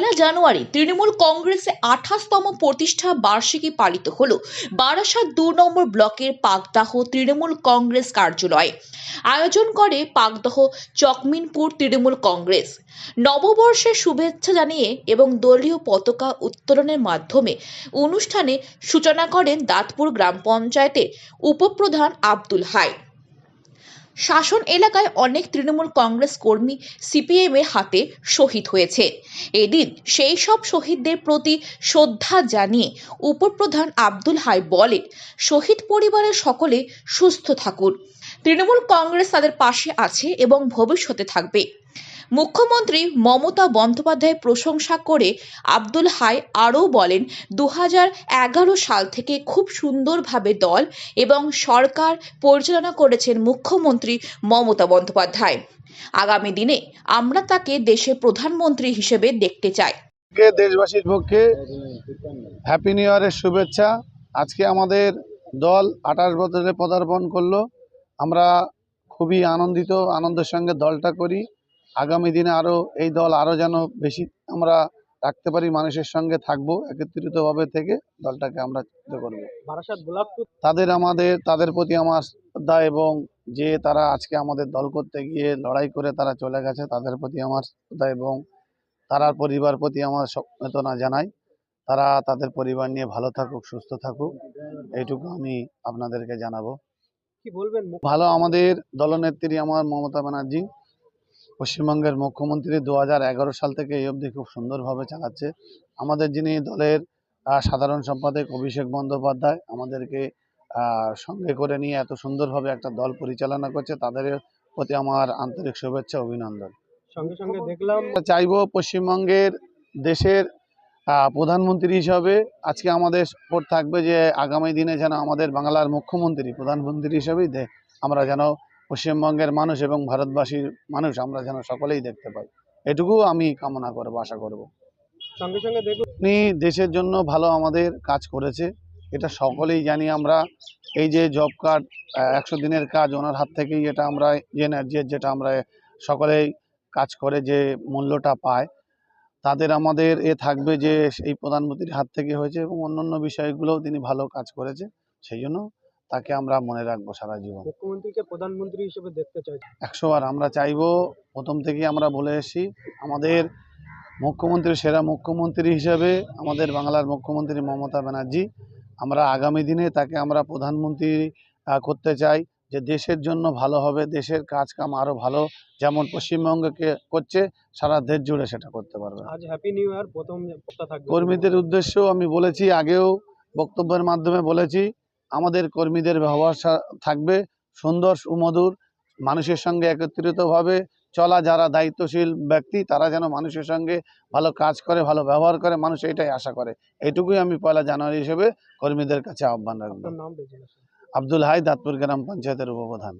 পয়লা জানুয়ারি তৃণমূল কংগ্রেসে আঠাশতম প্রতিষ্ঠা বার্ষিকী পালিত হলো। বারাসাত দু নম্বর ব্লকের পাকদাহ তৃণমূল কংগ্রেস কার্যালয়ে। আয়োজন করে পাকদহ চকমিনপুর তৃণমূল কংগ্রেস। নববর্ষের শুভেচ্ছা জানিয়ে এবং দলীয় পতাকা উত্তোলনের মাধ্যমে অনুষ্ঠানে সূচনা করেন দাঁতপুর গ্রাম পঞ্চায়েতের উপপ্রধান আব্দুল হাই। শাসন এলাকায় অনেক তৃণমূল কংগ্রেস কর্মী সিপিএম এর হাতে শহীদ হয়েছে। এদিন সেই সব শহীদদের প্রতি শ্রদ্ধা জানিয়ে উপপ্রধান আব্দুল হাই বলেন, শহীদ পরিবারের সকলে সুস্থ থাকুন। তৃণমূল কংগ্রেস তাদের পাশে আছে এবং ভবিষ্যতে থাকবে। মুখ্যমন্ত্রী মমতা বন্দ্যোপাধ্যায় প্রশংসা করে আব্দুল হাই আরও বলেন দু সাল থেকে খুব সুন্দরভাবে দল এবং সরকার পরিচালনা করেছেন মুখ্যমন্ত্রী মমতা বন্দ্যোপাধ্যায়। আগামী দিনে আমরা তাকে দেশের প্রধানমন্ত্রী হিসেবে দেখতে চাই। দেশবাসীর পক্ষে হ্যাপি নিউ ইয়ারের শুভেচ্ছা। আজকে আমাদের দল আঠাশ বছরে পদার্পণ করল। আমরা খুবই আনন্দিত, আনন্দের সঙ্গে দলটা করি। আগামী দিনে আরও এই দল আরও যেন বেশি আমরা রাখতে পারি মানুষের সঙ্গে থাকব একত্রিতভাবে থেকে দলটাকে আমরা করব। তাদের আমাদের তাদের প্রতি আমার শ্রদ্ধা এবং যে তারা আজকে আমাদের দল করতে গিয়ে লড়াই করে তারা চলে গেছে তাদের প্রতি আমার শ্রদ্ধা এবং তারার পরিবার প্রতি আমার সমবেদনা জানাই। তারা তাদের পরিবার নিয়ে ভালো থাকুক সুস্থ থাকুক এইটুকু আমি আপনাদেরকে জানাব। কি বলবেন? ভালো আমাদের দলনেত্রী আমার মমতা ব্যানার্জি পশ্চিমবঙ্গের মুখ্যমন্ত্রী দু এগারো সাল থেকে এই অবধি খুব সুন্দরভাবে চালাচ্ছে। আমাদের যিনি দলের সাধারণ সম্পাদক অভিষেক বন্দ্যোপাধ্যায় আমাদেরকে সঙ্গে করে নিয়ে এত সুন্দরভাবে একটা দল পরিচালনা করছে তাদের প্রতি আমার আন্তরিক শুভেচ্ছা অভিনন্দন। সঙ্গে সঙ্গে দেখলাম চাইব পশ্চিমবঙ্গের দেশের প্রধানমন্ত্রী হিসাবে আজকে আমাদের support থাকবে যে আগামী দিনে যেন আমাদের বাংলার মুখ্যমন্ত্রী প্রধানমন্ত্রী হিসাবেই আমরা যেন পশ্চিমবঙ্গের মানুষ এবং ভারতবাসীর মানুষ আমরা যেন সকলেই দেখতে পাই। এটুকু আমি কামনা করব আশা করব। সঙ্গে সঙ্গে দেখলাম উনি দেশের জন্য ভালো আমাদের কাজ করেছে এটা সকলেই জানি আমরা। এই যে জব কার্ড একশো দিনের কাজ ওনার হাত থেকেই এটা আমরা যে যেটা আমরা সকলেই কাজ করে যে মূল্যটা পায় তাদের আমাদের এ থাকবে যে এই প্রধানমন্ত্রীর হাত থেকে হয়েছে এবং অন্যান্য বিষয়গুলোও তিনি ভালো কাজ করেছে সেই জন্য তাকে আমরা মনে রাখব সারা জীবন। মুখ্যমন্ত্রীকে প্রধানমন্ত্রী হিসেবে দেখতে চাই একশো বার আমরা চাইব প্রথম থেকেই আমরা বলে এসেছি আমাদের মুখ্যমন্ত্রী সেরা মুখ্যমন্ত্রী হিসেবে আমাদের বাংলার মুখ্যমন্ত্রী মমতা ব্যানার্জি আমরা আগামী দিনে তাকে আমরা প্রধানমন্ত্রী করতে চাই যে দেশের জন্য ভালো হবে দেশের কাজ কাম আরও ভালো যেমন পশ্চিমবঙ্গকে করছে সারা দেশ জুড়ে সেটা করতে পারবে। আজ হ্যাপি নিউ ইয়ার প্রথম কর্মীদের উদ্দেশ্যেও আমি বলেছি আগেও বক্তব্যের মাধ্যমে বলেছি আমাদের কর্মীদের ব্যবহার থাকবে সুন্দর সুমধুর মানুষের সঙ্গে একত্রিতভাবে চলা যারা দায়িত্বশীল ব্যক্তি তারা যেন মানুষের সঙ্গে ভালো কাজ করে ভালো ব্যবহার করে মানুষ এটাই আশা করে। এটুকুই আমি পয়লা জানুয়ারি হিসেবে কর্মীদের কাছে আহ্বান রাখব। আব্দুল হাই দাঁতপুর গ্রাম পঞ্চায়েতের উপপ্রধান।